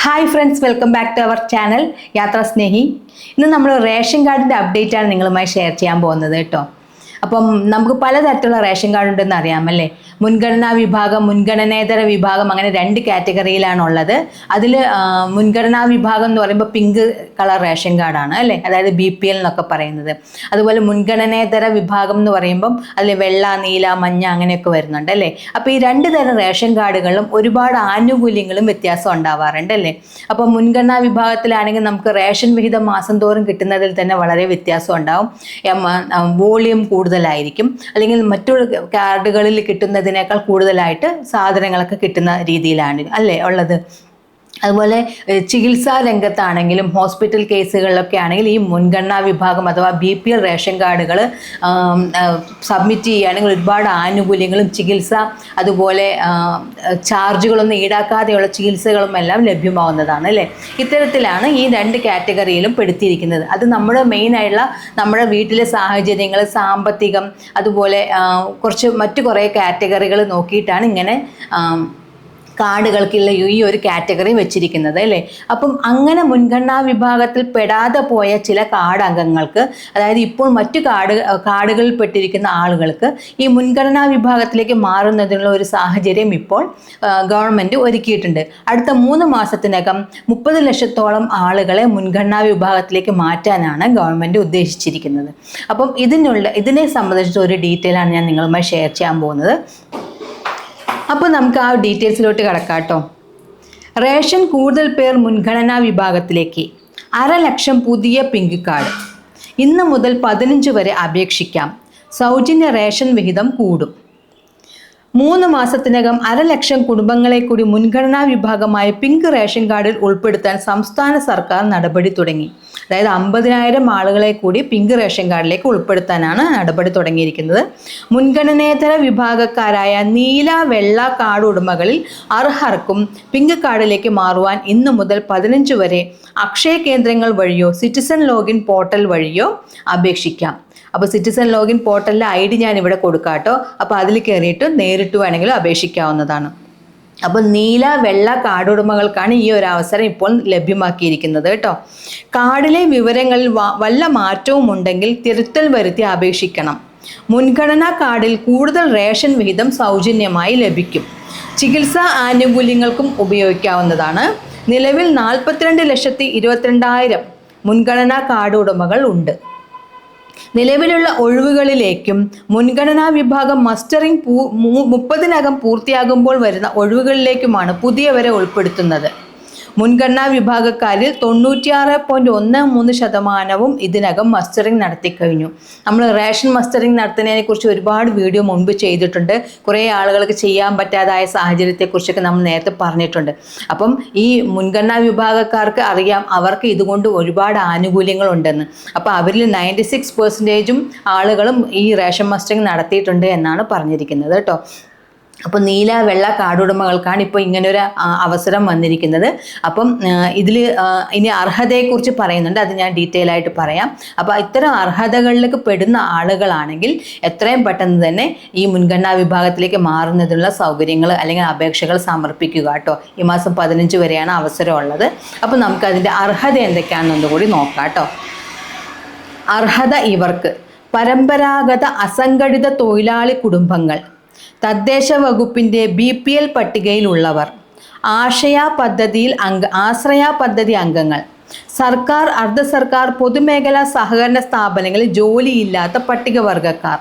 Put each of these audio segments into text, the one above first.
Hi friends welcome back to our channel യാത്രാ സ്നേഹി ഇന്ന് നമ്മൾ റേഷൻ കാർഡിന്റെ അപ്ഡേറ്റ് ആണ് നിങ്ങളുമായി ഷെയർ ചെയ്യാൻ പോകുന്നത് കേട്ടോ. അപ്പം നമുക്ക് പലതരത്തിലുള്ള റേഷൻ കാർഡ് ഉണ്ടെന്ന് അറിയാമല്ലേ മുൻഗണനാ വിഭാഗം മുൻഗണനേതര വിഭാഗം അങ്ങനെ രണ്ട് കാറ്റഗറിയിലാണ് ഉള്ളത് അതിൽ മുൻഗണനാ വിഭാഗം എന്ന് പറയുമ്പോൾ പിങ്ക് കളർ റേഷൻ കാർഡാണ് അല്ലേ? അതായത് ബി പി എൽ എന്നൊക്കെ പറയുന്നത്. അതുപോലെ മുൻഗണനേതര വിഭാഗം എന്ന് പറയുമ്പം അതിൽ വെള്ള നീല മഞ്ഞ അങ്ങനെയൊക്കെ വരുന്നുണ്ട് അല്ലേ? അപ്പോൾ ഈ രണ്ട് തരം റേഷൻ കാർഡുകളിലും ഒരുപാട് ആനുകൂല്യങ്ങളും വ്യത്യാസം ഉണ്ടാവാറുണ്ട് അല്ലേ? അപ്പം മുൻഗണനാ വിഭാഗത്തിലാണെങ്കിൽ നമുക്ക് റേഷൻ വിഹിതം മാസം തോറും കിട്ടുന്നതിൽ തന്നെ വളരെ വ്യത്യാസം ഉണ്ടാവും. വോളിയം കൂടുതലായിരിക്കും. അല്ലെങ്കിൽ മറ്റു കാർഡുകളിൽ കിട്ടുന്നതിനേക്കാൾ കൂടുതലായിട്ട് സാധനങ്ങളൊക്കെ കിട്ടുന്ന രീതിയിലാണ് അല്ലേ ഉള്ളത്? അതുപോലെ ചികിത്സാ രംഗത്താണെങ്കിലും ഹോസ്പിറ്റൽ കേസുകളിലൊക്കെ ആണെങ്കിൽ ഈ മുൻഗണനാ വിഭാഗം അഥവാ ബി പി എൽ റേഷൻ കാർഡുകൾ സബ്മിറ്റ് ചെയ്യുകയാണെങ്കിൽ ഒരുപാട് ആനുകൂല്യങ്ങളും ചികിത്സ അതുപോലെ ചാർജുകളൊന്നും ഈടാക്കാതെയുള്ള ചികിത്സകളും എല്ലാം ലഭ്യമാവുന്നതാണ് അല്ലേ? ഇത്തരത്തിലാണ് ഈ രണ്ട് കാറ്റഗറിയിലും പെടുത്തിയിരിക്കുന്നത്. അത് നമ്മുടെ മെയിനായിട്ടുള്ള നമ്മുടെ വീട്ടിലെ സാഹചര്യങ്ങൾ സാമ്പത്തികം അതുപോലെ കുറച്ച് മറ്റു കുറേ കാറ്റഗറികൾ നോക്കിയിട്ടാണ് ഇങ്ങനെ കാർഡുകൾക്കുള്ള ഈ ഒരു കാറ്റഗറി വെച്ചിരിക്കുന്നത് അല്ലേ? അപ്പം അങ്ങനെ മുൻഗണനാ വിഭാഗത്തിൽ പെടാതെ പോയ ചില കാർഡ് അംഗങ്ങൾക്ക് അതായത് ഇപ്പോൾ മറ്റു കാർഡ് കാർഡുകളിൽ പെട്ടിരിക്കുന്ന ആളുകൾക്ക് ഈ മുൻഗണനാ വിഭാഗത്തിലേക്ക് മാറുന്നതിനുള്ള ഒരു സാഹചര്യം ഇപ്പോൾ ഗവൺമെന്റ് ഒരുക്കിയിട്ടുണ്ട്. അടുത്ത മൂന്ന് മാസത്തിനകം മുപ്പത് ലക്ഷത്തോളം ആളുകളെ മുൻഗണനാ വിഭാഗത്തിലേക്ക് മാറ്റാനാണ് ഗവൺമെന്റ് ഉദ്ദേശിച്ചിരിക്കുന്നത്. അപ്പം ഇതിനുള്ള ഇതിനെ സംബന്ധിച്ച ഒരു ഡീറ്റെയിൽ ആണ് ഞാൻ നിങ്ങളുമായി ഷെയർ ചെയ്യാൻ പോകുന്നത്. അപ്പോൾ നമുക്ക് ആ ഡീറ്റെയിൽസിലോട്ട് കിടക്കാട്ടോ. കേട്ടോ റേഷൻ കൂടുതൽ പേർ മുൻഗണനാ വിഭാഗത്തിലേക്ക്. അര ലക്ഷം പുതിയ പിങ്ക് കാർഡ്. ഇന്ന് മുതൽ പതിനഞ്ച് വരെ അപേക്ഷിക്കാം. സൗജന്യ റേഷൻ വിഹിതം കൂടും. മൂന്ന് മാസത്തിനകം അരലക്ഷം കുടുംബങ്ങളെ കൂടി മുൻഗണനാ വിഭാഗമായ പിങ്ക് റേഷൻ കാർഡിൽ ഉൾപ്പെടുത്താൻ സംസ്ഥാന സർക്കാർ നടപടി തുടങ്ങി. അതായത് അമ്പതിനായിരം ആളുകളെ കൂടി പിങ്ക് റേഷൻ കാർഡിലേക്ക് ഉൾപ്പെടുത്താനാണ് നടപടി തുടങ്ങിയിരിക്കുന്നത്. മുൻഗണനേതര വിഭാഗക്കാരായ നീല വെള്ള കാർഡ് ഉടമകളിൽ അർഹർക്കും പിങ്ക് കാർഡിലേക്ക് മാറുവാൻ ഇന്നു മുതൽ പതിനഞ്ച് വരെ അക്ഷയ കേന്ദ്രങ്ങൾ വഴിയോ സിറ്റിസൺ ലോഗിൻ പോർട്ടൽ വഴിയോ അപേക്ഷിക്കാം. അപ്പോൾ സിറ്റിസൺ ലോഗിൻ പോർട്ടലിലെ ഐ ഡി ഞാൻ ഇവിടെ കൊടുക്കാം കേട്ടോ അപ്പോൾ അതിൽ കയറിയിട്ട് നേരിട്ട് വേണമെങ്കിലും അപേക്ഷിക്കാവുന്നതാണ്. അപ്പോൾ നീല വെള്ള കാർഡ് ഉടമകൾക്കാണ് ഈ ഒരു അവസരം ഇപ്പോൾ ലഭ്യമാക്കിയിരിക്കുന്നത് കേട്ടോ. കാർഡിലെ വിവരങ്ങളിൽ വല്ല മാറ്റവും ഉണ്ടെങ്കിൽ തിരുത്തൽ വരുത്തി അപേക്ഷിക്കണം. മുൻഗണനാ കാർഡിൽ കൂടുതൽ റേഷൻ വിഹിതം സൗജന്യമായി ലഭിക്കും. ചികിത്സാ ആനുകൂല്യങ്ങൾക്കും ഉപയോഗിക്കാവുന്നതാണ്. നിലവിൽ നാൽപ്പത്തിരണ്ട് ലക്ഷത്തി ഇരുപത്തിരണ്ടായിരം മുൻഗണനാ കാർഡ് ഉടമകൾ ഉണ്ട്. നിലവിലുള്ള ഒഴിവുകളിലേക്കും മുൻഗണനാ വിഭാഗം മസ്റ്ററിംഗ് പൂ മുപ്പതിനകം പൂർത്തിയാകുമ്പോൾ വരുന്ന ഒഴിവുകളിലേക്കുമാണ് പുതിയവരെ ഉൾപ്പെടുത്തുന്നത്. മുൻഗണനാ വിഭാഗക്കാരിൽ തൊണ്ണൂറ്റിയാറ് പോയിന്റ് ഒന്ന് മൂന്ന് ശതമാനവും ഇതിനകം മസ്റ്ററിംഗ് നടത്തിക്കഴിഞ്ഞു നമ്മൾ റേഷൻ മസ്റ്ററിംഗ് നടത്തുന്നതിനെ കുറിച്ച് ഒരുപാട് വീഡിയോ മുൻപ് ചെയ്തിട്ടുണ്ട്. കുറേ ആളുകൾക്ക് ചെയ്യാൻ പറ്റാതായ സാഹചര്യത്തെക്കുറിച്ചൊക്കെ നമ്മൾ നേരത്തെ പറഞ്ഞിട്ടുണ്ട്. അപ്പം ഈ മുൻഗണനാ വിഭാഗക്കാർക്ക് അറിയാം അവർക്ക് ഇതുകൊണ്ട് ഒരുപാട് ആനുകൂല്യങ്ങൾ ഉണ്ടെന്ന് അപ്പോൾ അവരിൽ നയന്റി സിക്സ് പെർസെന്റേജും ആളുകളും ഈ റേഷൻ മസ്റ്ററിംഗ് നടത്തിയിട്ടുണ്ട് എന്നാണ് പറഞ്ഞിരിക്കുന്നത് കേട്ടോ. അപ്പോൾ നീല വെള്ള കാടുടമകൾക്കാണ് ഇപ്പോൾ ഇങ്ങനൊരു അവസരം വന്നിരിക്കുന്നത്. അപ്പം ഇതിൽ ഇനി അർഹതയെക്കുറിച്ച് പറയുന്നുണ്ട്. അത് ഞാൻ ഡീറ്റെയിൽ ആയിട്ട് പറയാം. അപ്പോൾ ഇത്തരം അർഹതകളിലേക്ക് പെടുന്ന ആളുകളാണെങ്കിൽ എത്രയും പെട്ടെന്ന് തന്നെ ഈ മുൻഗണനാ വിഭാഗത്തിലേക്ക് മാറുന്നതിനുള്ള സൗകര്യങ്ങൾ അല്ലെങ്കിൽ അപേക്ഷകൾ സമർപ്പിക്കുക കേട്ടോ. ഈ മാസം പതിനഞ്ച് വരെയാണ് അവസരമുള്ളത് അപ്പോൾ നമുക്കതിന്റെ അർഹത എന്തൊക്കെയാണെന്നൊന്നും കൂടി നോക്കാം കേട്ടോ. അർഹത ഇവർക്ക്. പരമ്പരാഗത അസംഘടിത തൊഴിലാളി കുടുംബങ്ങൾ. തദ്ദേശ വകുപ്പിന്റെ ബി പി എൽ പട്ടികയിലുള്ളവർ. ആശയ പദ്ധതിയിൽ അംഗ ആശ്രയ പദ്ധതി അംഗങ്ങൾ. സർക്കാർ അർദ്ധ സർക്കാർ പൊതുമേഖലാ സഹകരണ സ്ഥാപനങ്ങളിൽ ജോലിയില്ലാത്ത പട്ടികവർഗക്കാർ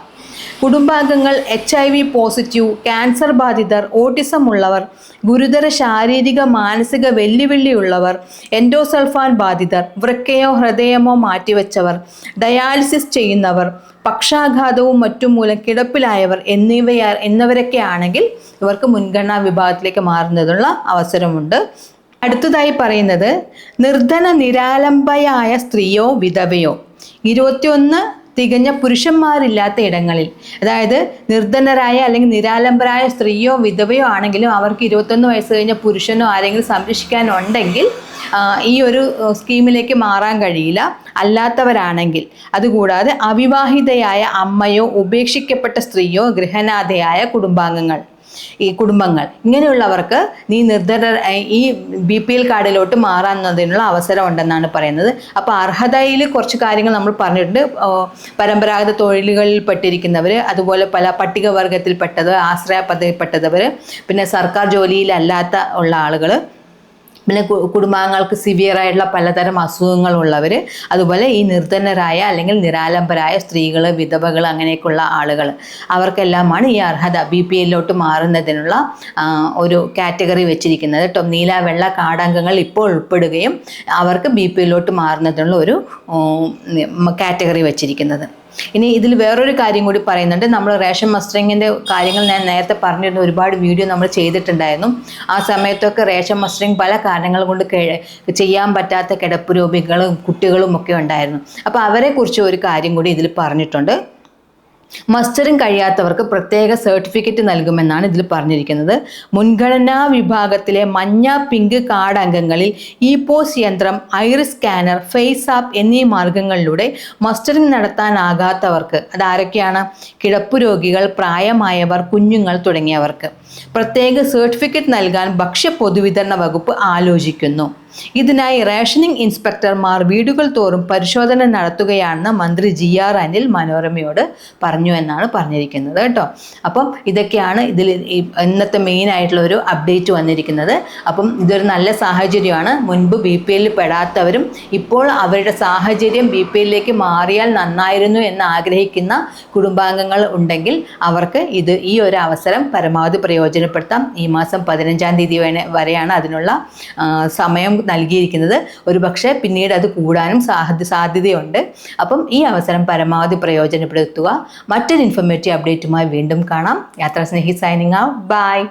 കുടുംബാംഗങ്ങൾ H I V positive cancer ബാധിതർ ഓട്ടിസം ഉള്ളവർ ഗുരുതര ശാരീരിക മാനസിക വെല്ലുവിളിയുള്ളവർ എൻഡോസൾഫാൻ ബാധിതർ വൃക്കയോ ഹൃദയമോ മാറ്റിവെച്ചവർ ഡയാലിസിസ് ചെയ്യുന്നവർ പക്ഷാഘാതവും മറ്റും മൂലം കിടപ്പിലായവർ എന്നിവയാ എന്നിവരൊക്കെ ആണെങ്കിൽ ഇവർക്ക് മുൻഗണനാ വിഭാഗത്തിലേക്ക് മാറുന്നതിനുള്ള അവസരമുണ്ട്. അടുത്തതായി പറയുന്നത് നിർധന നിരാലംബയായ സ്ത്രീയോ വിധവയോ. ഇരുപത്തിയൊന്ന് തികഞ്ഞ പുരുഷന്മാരില്ലാത്ത ഇടങ്ങളിൽ. അതായത് നിർധനരായ അല്ലെങ്കിൽ നിരാലംബരായ സ്ത്രീയോ വിധവയോ ആണെങ്കിലും അവർക്ക് ഇരുപത്തൊന്ന് വയസ്സ് കഴിഞ്ഞ പുരുഷനോ ആരെങ്കിലും സംരക്ഷിക്കാനുണ്ടെങ്കിൽ ഈ ഒരു സ്കീമിലേക്ക് മാറാൻ കഴിയില്ല. അല്ലാത്തവരാണെങ്കിൽ. അതുകൂടാതെ അവിവാഹിതയായ അമ്മയോ ഉപേക്ഷിക്കപ്പെട്ട സ്ത്രീയോ ഗൃഹനാഥയായ കുടുംബാംഗങ്ങൾ. ഈ കുടുംബങ്ങൾ. ഇങ്ങനെയുള്ളവർക്ക് നീ നിർദ്ധര ഈ ബി പി എൽ കാർഡിലോട്ട് മാറാന്നതിനുള്ള അവസരം ഉണ്ടെന്നാണ് പറയുന്നത്. അപ്പോൾ അർഹതയിൽ കുറച്ച് കാര്യങ്ങൾ നമ്മൾ പറഞ്ഞിട്ടുണ്ട്. പരമ്പരാഗത തൊഴിലുകളിൽ പെട്ടിരിക്കുന്നവർ അതുപോലെ പല പട്ടികവർഗത്തിൽപ്പെട്ടത് ആശ്രയ പദ്ധതിയിൽപ്പെട്ടവർ പിന്നെ സർക്കാർ ജോലിയിലല്ലാത്ത ഉള്ള ആളുകൾ പിന്നെ കുടുംബാംഗങ്ങൾക്ക് സിവിയർ ആയിട്ടുള്ള പലതരം അസുഖങ്ങളുള്ളവർ അതുപോലെ ഈ നിർധനരായ അല്ലെങ്കിൽ നിരാലംബരായ സ്ത്രീകൾ വിധവകൾ അങ്ങനെയൊക്കെയുള്ള ആളുകൾ അവർക്കെല്ലാമാണ് ഈ അർഹത ബി പി എല്ലിലോട്ട് മാറുന്നതിനുള്ള ഒരു കാറ്റഗറി വെച്ചിരിക്കുന്നത്. കേട്ടോ നീല വെള്ള കാടംഗങ്ങൾ ഇപ്പോൾ ഉൾപ്പെടുകയും അവർക്ക് ബി പി എല്ലിലോട്ട് മാറുന്നതിനുള്ള ഒരു കാറ്റഗറി വെച്ചിരിക്കുന്നത്. ഇനി ഇതിൽ വേറൊരു കാര്യം കൂടി പറയുന്നുണ്ട്. നമ്മൾ റേഷൻ മസ്റ്ററിങ്ങിന്റെ കാര്യങ്ങൾ ഞാൻ നേരത്തെ പറഞ്ഞിരുന്ന. ഒരുപാട് വീഡിയോ നമ്മൾ ചെയ്തിട്ടുണ്ടായിരുന്നു. ആ സമയത്തൊക്കെ റേഷൻ മസ്റ്ററിങ് പല കാരണങ്ങൾ കൊണ്ട് ചെയ്യാൻ പറ്റാത്ത കിടപ്പ് രോഗികളും കുട്ടികളും ഒക്കെ ഉണ്ടായിരുന്നു. അപ്പോൾ അവരെക്കുറിച്ച് ഒരു കാര്യം കൂടി ഇതിൽ പറഞ്ഞിട്ടുണ്ട്. മസ്റ്ററിംഗ് കഴിയാത്തവർക്ക് പ്രത്യേക സർട്ടിഫിക്കറ്റ് നൽകുമെന്നാണ് ഇതിൽ പറഞ്ഞിരിക്കുന്നത്. മുൻഗണനാ വിഭാഗത്തിലെ മഞ്ഞ പിങ്ക് കാർഡ് അംഗങ്ങളിൽ ഇ പോസ് യന്ത്രം ഐറിസ് സ്കാനർ ഫേസ് ആപ്പ് എന്നീ മാർഗങ്ങളിലൂടെ മസ്റ്ററിംഗ് നടത്താനാകാത്തവർക്ക് അതാരൊക്കെയാണ് കിടപ്പു രോഗികൾ പ്രായമായവർ കുഞ്ഞുങ്ങൾ തുടങ്ങിയവർക്ക്. പ്രത്യേക സർട്ടിഫിക്കറ്റ് നൽകാൻ ഭക്ഷ്യ പൊതുവിതരണ വകുപ്പ് ആലോചിക്കുന്നു. ഇതിനായി റേഷനിംഗ് ഇൻസ്പെക്ടർമാർ വീടുകൾ തോറും പരിശോധന നടത്തുകയാണെന്ന് മന്ത്രി ജി ആർ അനിൽ മനോരമയോട് പറഞ്ഞു എന്നാണ് പറഞ്ഞിരിക്കുന്നത് കേട്ടോ. അപ്പം ഇതൊക്കെയാണ് ഇതിൽ ഇന്നത്തെ മെയിൻ ആയിട്ടുള്ള ഒരു അപ്ഡേറ്റ് വന്നിരിക്കുന്നത്. അപ്പം ഇതൊരു നല്ല സാഹചര്യമാണ്. മുൻപ് ബി പി എല്ലിൽ പെടാത്തവരും ഇപ്പോൾ അവരുടെ സാഹചര്യം ബി പി എല്ലിലേക്ക് മാറിയാൽ നന്നായിരുന്നു എന്ന് ആഗ്രഹിക്കുന്ന കുടുംബാംഗങ്ങൾ ഉണ്ടെങ്കിൽ അവർക്ക് ഇത് ഈ ഒരു അവസരം പരമാവധി പ്രയോജനപ്പെടുത്താം. ഈ മാസം പതിനഞ്ചാം തീയതി വരെയാണ് അതിനുള്ള സമയം നൽകിയിരിക്കുന്നത്. ഒരു പക്ഷേ പിന്നീട് അത് കൂടാനും സാധ്യ സാധ്യതയുണ്ട്. അപ്പം ഈ അവസരം പരമാവധി പ്രയോജനപ്പെടുത്തുക. മറ്റൊരു ഇൻഫർമേറ്റീവ് അപ്ഡേറ്റുമായി വീണ്ടും കാണാം. യാത്രാ സ്നേഹി സൈനിങ് ഔട്ട് ബൈ